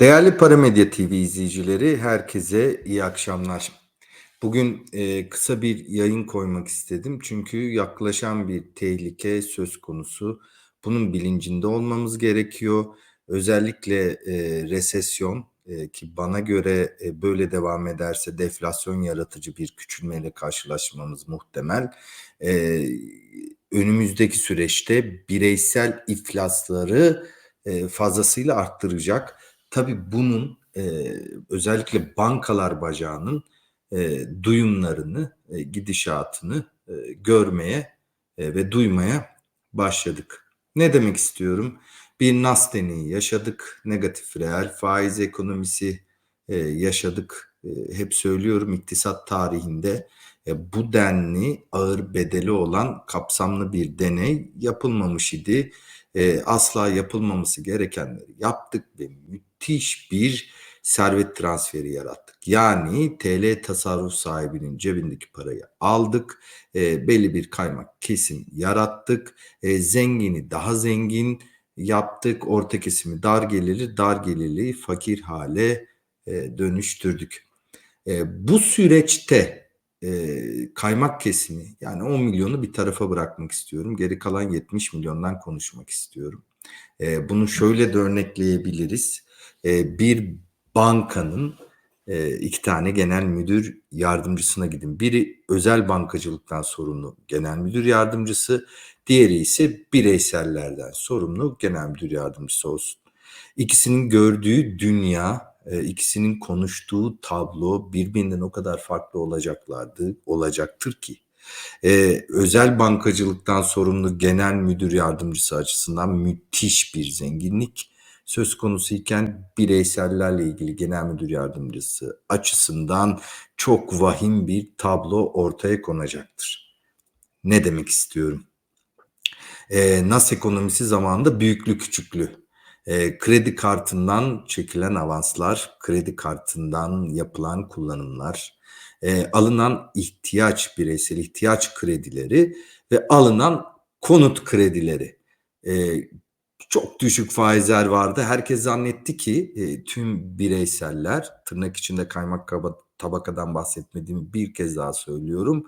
Değerli Paramedya TV izleyicileri, herkese iyi akşamlar. Bugün e, kısa bir yayın koymak istedim çünkü yaklaşan bir tehlike söz konusu. Bunun bilincinde olmamız gerekiyor. Özellikle e, resesyon e, ki bana göre e, böyle devam ederse deflasyon yaratıcı bir küçülmeyle karşılaşmamız muhtemel. E, önümüzdeki süreçte bireysel iflasları e, fazlasıyla arttıracak. Tabii bunun e, özellikle bankalar bacağının e, duyumlarını, e, gidişatını e, görmeye e, ve duymaya başladık. Ne demek istiyorum? Bir nas deneyi yaşadık, negatif reel faiz ekonomisi e, yaşadık. E, hep söylüyorum iktisat tarihinde e, bu denli ağır bedeli olan kapsamlı bir deney yapılmamış idi. E, asla yapılmaması gerekenleri yaptık ve müthiş bir servet transferi yarattık. Yani TL tasarruf sahibinin cebindeki parayı aldık, e, belli bir kaymak kesim yarattık, e, zengini daha zengin yaptık, orta kesimi dar gelirli, dar gelirli fakir hale e, dönüştürdük. E, bu süreçte e, kaymak kesimi yani 10 milyonu bir tarafa bırakmak istiyorum. Geri kalan 70 milyondan konuşmak istiyorum. E, bunu şöyle de örnekleyebiliriz. E, bir bankanın e, iki tane genel müdür yardımcısına gidin. Biri özel bankacılıktan sorumlu genel müdür yardımcısı, diğeri ise bireysellerden sorumlu genel müdür yardımcısı olsun. İkisinin gördüğü dünya, e, ikisinin konuştuğu tablo birbirinden o kadar farklı olacaklardı, olacaktır ki. Ee, özel bankacılıktan sorumlu genel müdür yardımcısı açısından müthiş bir zenginlik söz konusu iken bireysellerle ilgili genel müdür yardımcısı açısından çok vahim bir tablo ortaya konacaktır. Ne demek istiyorum? Ee, NAS ekonomisi zamanında büyüklü küçüklü. Ee, kredi kartından çekilen avanslar, kredi kartından yapılan kullanımlar, e, alınan ihtiyaç, bireysel ihtiyaç kredileri ve alınan konut kredileri. E, çok düşük faizler vardı. Herkes zannetti ki e, tüm bireyseller, tırnak içinde kaymak tabakadan bahsetmediğimi bir kez daha söylüyorum.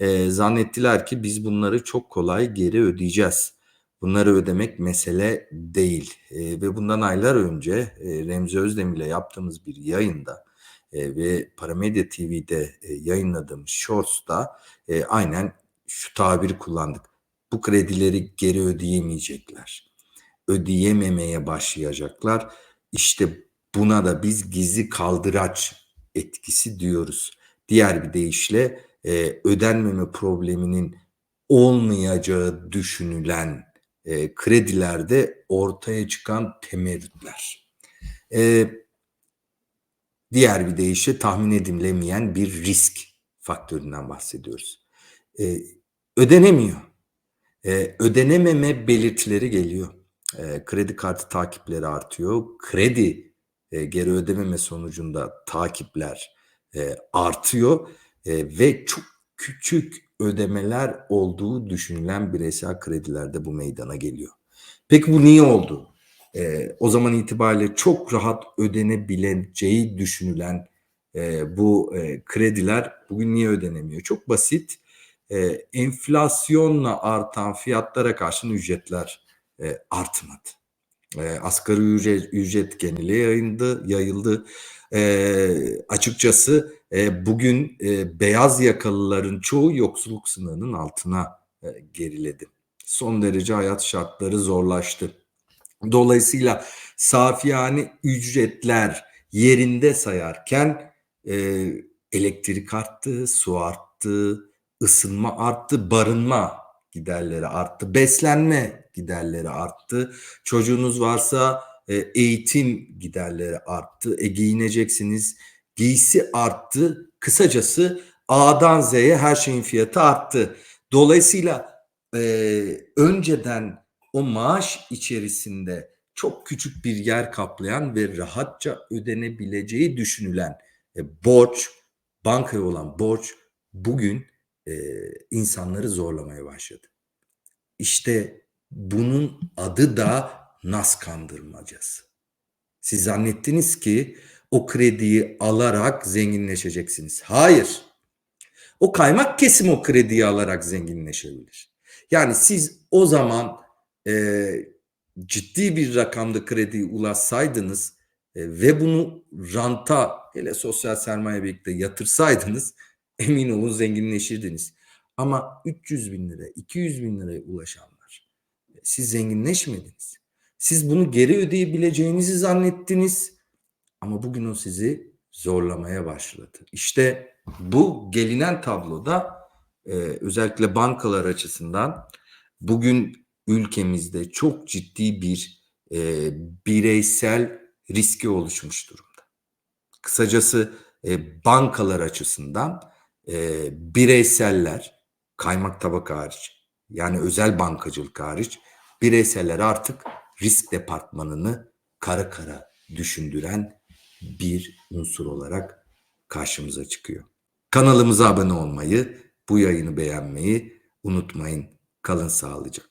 E, zannettiler ki biz bunları çok kolay geri ödeyeceğiz. Bunları ödemek mesele değil. E, ve bundan aylar önce e, Remzi Özdemir ile yaptığımız bir yayında e, ve Paramedya TV'de e, yayınladığım Shorts'ta e, aynen şu tabiri kullandık. Bu kredileri geri ödeyemeyecekler. Ödeyememeye başlayacaklar. İşte buna da biz gizli kaldıraç etkisi diyoruz. Diğer bir deyişle e, ödenmeme probleminin olmayacağı düşünülen e, kredilerde ortaya çıkan temerrütler. E, Diğer bir deyişle tahmin edilemeyen bir risk faktöründen bahsediyoruz. Ee, ödenemiyor. Ee, ödenememe belirtileri geliyor. Ee, kredi kartı takipleri artıyor. Kredi e, geri ödememe sonucunda takipler e, artıyor e, ve çok küçük ödemeler olduğu düşünülen bireysel kredilerde bu meydana geliyor. Peki bu niye oldu? e, o zaman itibariyle çok rahat ödenebileceği düşünülen e, bu e, krediler bugün niye ödenemiyor? Çok basit. E, enflasyonla artan fiyatlara karşın ücretler e, artmadı. E, asgari ücret, ücret geneli yayındı, yayıldı. E, açıkçası e, bugün e, beyaz yakalıların çoğu yoksulluk sınırının altına e, geriledi. Son derece hayat şartları zorlaştı. Dolayısıyla safiyane ücretler yerinde sayarken e, elektrik arttı, su arttı, ısınma arttı, barınma giderleri arttı, beslenme giderleri arttı. Çocuğunuz varsa e, eğitim giderleri arttı. E giyineceksiniz, giysi arttı. Kısacası A'dan Z'ye her şeyin fiyatı arttı. Dolayısıyla e, önceden o maaş içerisinde çok küçük bir yer kaplayan ve rahatça ödenebileceği düşünülen e, borç, bankaya olan borç bugün e, insanları zorlamaya başladı. İşte bunun adı da nas kandırmacası. Siz zannettiniz ki o krediyi alarak zenginleşeceksiniz. Hayır. O kaymak kesim o krediyi alarak zenginleşebilir. Yani siz o zaman e, ciddi bir rakamda krediye ulaşsaydınız e, ve bunu ranta hele sosyal sermaye birlikte yatırsaydınız emin olun zenginleşirdiniz. Ama 300 bin lira, 200 bin liraya ulaşanlar e, siz zenginleşmediniz. Siz bunu geri ödeyebileceğinizi zannettiniz ama bugün o sizi zorlamaya başladı. İşte bu gelinen tabloda e, özellikle bankalar açısından bugün ülkemizde çok ciddi bir e, bireysel riski oluşmuş durumda. Kısacası e, bankalar açısından e, bireyseller kaymak tabaka hariç yani özel bankacılık hariç bireyseller artık risk departmanını kara kara düşündüren bir unsur olarak karşımıza çıkıyor. Kanalımıza abone olmayı, bu yayını beğenmeyi unutmayın. Kalın sağlıcakla.